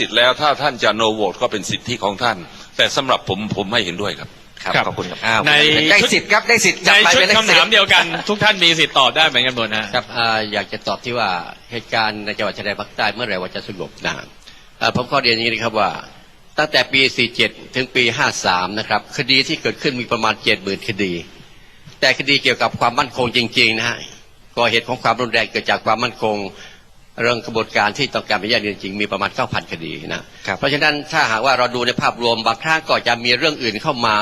สิทธิ์แล้วถ้าท่านจะโนโหวตก็เป็นสิทธิของท่าน แต่สำหรับผมผมไม่เห็นด้วยครับ ครับครับขอบคุณครับอ้าวในได้ชุดสิทธิ์ครับได้สิทธิ์ในจับไปชุดเป็นเลขคำสิถามบเดียวกัน ทุกท่านมีสิทธิ์ตอบได้เหมือนกันหมดนะฮะครับอ่าอยากจะตอบที่ว่าเหตุการณ์ในจังหวัดชายแดนภาคใต้เมื่อไหร่ว่าจะสงบนะฮะอ่าผมขอเรียนอย่างนี้นะครับว่า ตั้งแต่ปี 47 ถึงปี 53 นะครับ คดีที่เกิดขึ้นมีประมาณ 70,000 คดี แต่คดีเกี่ยวกับความมั่นคงจริงๆนะฮะก่อเหตุของความรุนแรงเกิดจากความมั่นคง เรื่องกระบวนการที่ต้องการเป็นญาติจริงๆมีประมาณ 9,000 คดีนะครับเพราะฉะนั้นถ้าหากว่าเราดูในภาพรวมบางครั้งก็จะมีเรื่องอื่นเข้ามา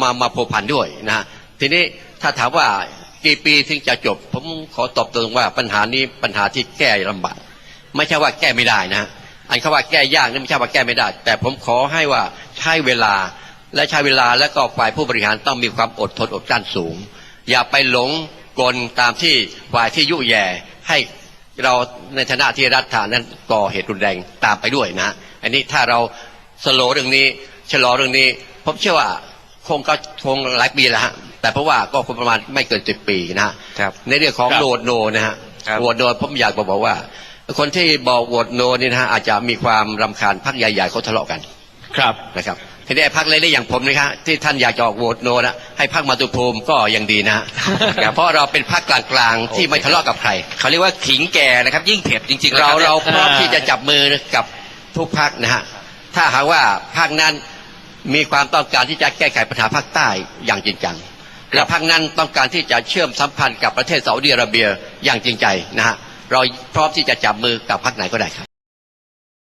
มามาพัวพันด้วยนะฮะทีนี้ถ้าถามว่ากี่ปีถึงจะจบ ผมขอตอบตรงว่าปัญหานี้ปัญหาที่แก้ลำบากไม่ใช่ว่าแก้ไม่ได้นะฮะอันเขาว่าแก้ยากนี่ไม่ใช่ว่าแก้ไม่ได้ แต่ผมขอให้ว่าใช้เวลาและใช้เวลาแล้วก็ฝ่ายผู้บริหารต้องมีความอดทนอดกลั้นสูง อย่าไปหลงกลตามที่ฝ่ายที่ยุแย่ให้ เราในฐานะที่รัฐานั้นก่อเหตุรุนแรงตามไปด้วยนะฮะอันนี้ถ้าเราสโลว์เรื่องนี้ชะลอเรื่องนี้ผมเชื่อว่าคงก็คงหลายปีแล้วฮะแต่เพราะว่าก็คงประมาณไม่เกินสิบปีนะฮะครับในเรื่องของครับโหวตโนนะฮะครับโหวตโนผมอยากบอกบอกว่า คนที่บอกโหวตโนนี่นะฮะอาจจะมีความรำคาญพรรคใหญ่ๆเขาทะเลาะกันครับนะครับ ทีนี้ไอ้พรรคเล็กๆอย่างผมนะครับที่ท่านอยากจะออกโหวตโนนะให้พรรคมาตุภูมิก็ยังดีนะฮะเพราะเราเป็นพรรคกลางๆที่ไม่ทะเลาะกับใครเขาเรียกว่าขิงแก่นะครับ ยิ่งเผ็ดจริงๆเรานะคบเราพร้อมอ่าที่จะจับมือกับทุกพักนะฮะถ้าหากว่าภาคนั้นมีความต้องการที่จะแก้ไขปัญหาภาคใต้อย่างจริงจังและภาคนั้นต้องการที่จะเชื่อมสัมพันธ์กับประเทศซาอุดิอาระเบียอย่างจริงใจนะฮะเราพร้อมที่จะจับมือกับพรรคไหนก็ได้ครับ